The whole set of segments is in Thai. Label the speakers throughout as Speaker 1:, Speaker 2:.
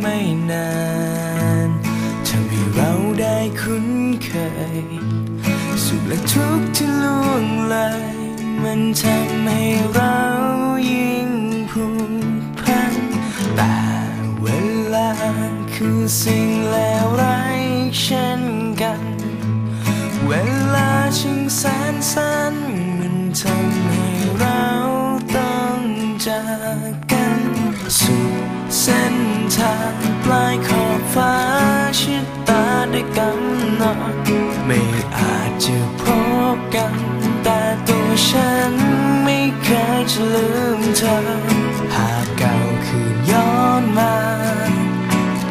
Speaker 1: ไม่นานทำให้เราได้คุ้นเคย สุขและทุกข์ที่ล่วงเลยมันทำให้เรายิ่งผูกพันแต่เวลาคือสิ่งแล้วไรเช่นกัน เวลาชิงแสนสั้นมันทำ ทางปลายขอบฟ้าชิดตาได้กำหนดไม่อาจจะพบกัน แต่ตัวฉันไม่เคยจะลืมเธอ หากเก่าคืนย้อนมา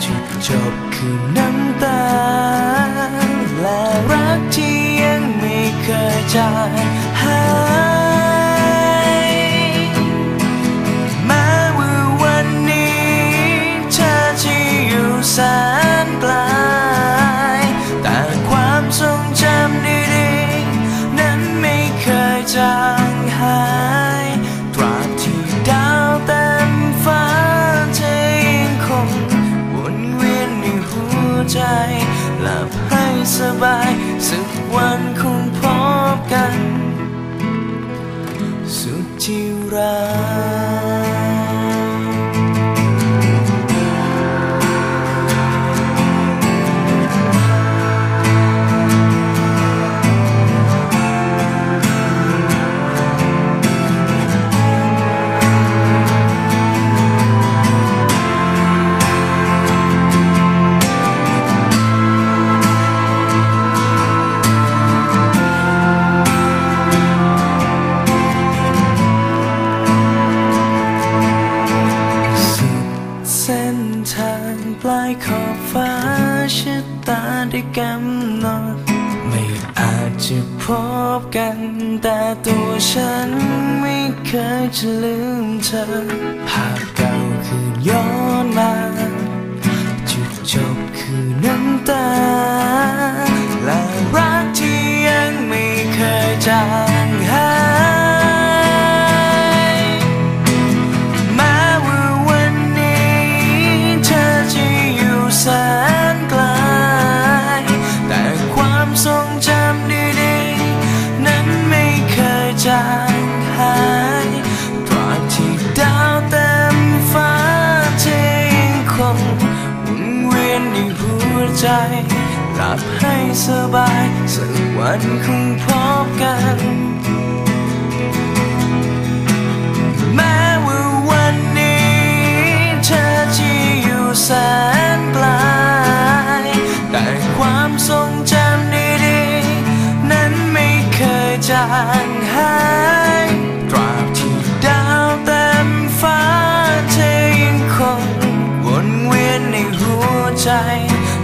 Speaker 1: จุดจบคือน้ำตา และรักที่ยังไม่เคยจาง จางหายตราบที่ดาวเต็มฟ้าจะยังคงวนเวียนในหัวใจหลับให้สบายสักวันคงพบกัน สุดที่รัก ได้กำหนดไม่อาจจะพบกัน แต่ตัวฉันไม่เคยจะลืมเธอ ภาพเก่าคือย้อนมา จุดจบคือน้ำตา ใจหลับให้สบายสักวันคงพบกัน แม้ว่าวันนี้เธอจะอยู่แสนไกลแต่ความทรงจำดีๆ นั้นไม่เคยจางหายตราบที่ดาวเต็มฟ้าเธอยังคงวนเวียนในหัวใจ